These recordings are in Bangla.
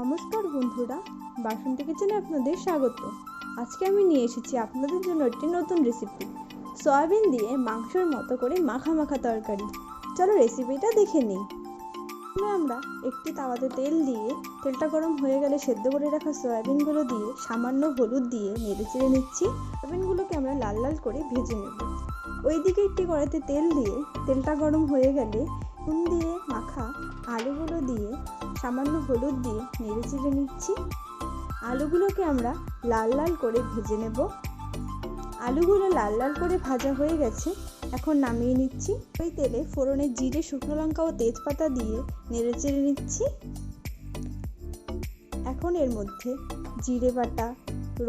নমস্কার বন্ধুরা, বাসন্তী কিচেনে আপনাদের স্বাগত। আজকে আমি নিয়ে এসেছি আপনাদের জন্য একটি নতুন রেসিপি সয়াবিন দিয়ে মাংসের মতো করে মাখা মাখা তরকারি। চলো রেসিপিটা দেখে নিই। প্রথমে আমরা একটি তাওয়াতে তেল দিয়ে, তেলটা গরম হয়ে গেলে সেদ্ধ করে রাখা সয়াবিনগুলো দিয়ে সামান্য হলুদ দিয়ে নেড়ে চেড়ে নিচ্ছি। সয়াবিনগুলোকে আমরা লাল লাল করে ভেজে নেব। ওইদিকে একটি কড়াইতে তেল দিয়ে, তেলটা গরম হয়ে গেলে নুন দিয়ে মাখা আলুগুলো দিয়ে, সামান্য হলুদ দিয়ে নেড়ে চেড়ে নিচ্ছি। আলুগুলোকে আমরা লাল লাল করে ভেজে নেব। আলুগুলো লাল লাল করে ভাজা হয়ে গেছে, এখন নামিয়ে নিচ্ছি। ওই তেলে ফোড়নে জিরে, শুকনো লঙ্কা ও তেজপাতা দিয়ে নেড়ে চেড়ে নিচ্ছি। এখন এর মধ্যে জিরে বাটা,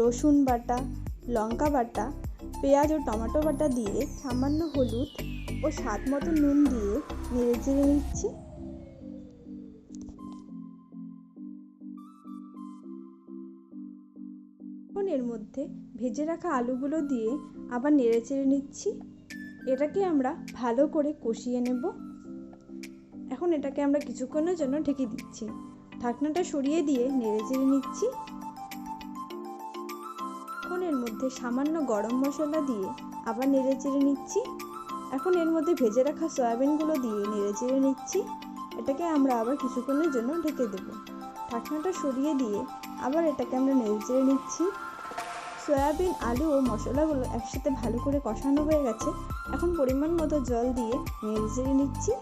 রসুন বাটা, লঙ্কা বাটা, পেঁয়াজ ও টমেটো বাটা দিয়ে সামান্য হলুদ ও স্বাদ মতো নুন দিয়ে নেড়ে চেড়ে নিচ্ছি। এর মধ্যে ভেজে রাখা আলুগুলো দিয়ে আবার নেড়ে চেড়ে নিচ্ছি। এটাকে আমরা ভালো করে কষিয়ে নেব। এখন এটাকে আমরা কিছুক্ষণের জন্য ঢেকে দিচ্ছি। ঢাকনাটা সরিয়ে দিয়ে নেড়ে চেড়ে নিচ্ছি। এখন এর মধ্যে সামান্য গরম মশলা দিয়ে আবার নেড়ে চেড়ে নিচ্ছি। এখন এর মধ্যে ভেজে রাখা সয়াবিনগুলো দিয়ে নেড়ে চেড়ে নিচ্ছি। এটাকে আমরা আবার কিছুক্ষণের জন্য ঢেকে দেব। ঢাকনাটা সরিয়ে দিয়ে আবার এটাকে আমরা নেড়ে চেড়ে নিচ্ছি। সয়াবিন, আলু ও মশলাগুলো একসাথে ভালো করে কষানো হয়ে গেছে। এখন পরিমাণ মতো জল দিয়ে নেড়ে চেড়ে নিচ্ছি।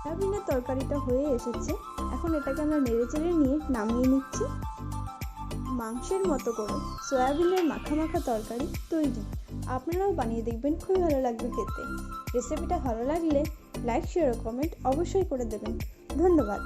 সয়াবিনের তরকারিটা হয়ে এসেছে। এখন এটাকে আমরা নেড়ে চেড়ে নিয়ে নামিয়ে নিচ্ছি। মাংসের মতো করে সয়াবিনের মাখা মাখা তরকারি তৈরি। আপনারাও বানিয়ে দেখবেন, খুবই ভালো লাগবে খেতে। রেসিপিটা ভালো লাগলে লাইক, শেয়ার ও কমেন্ট অবশ্যই করে দেবেন। ধন্যবাদ।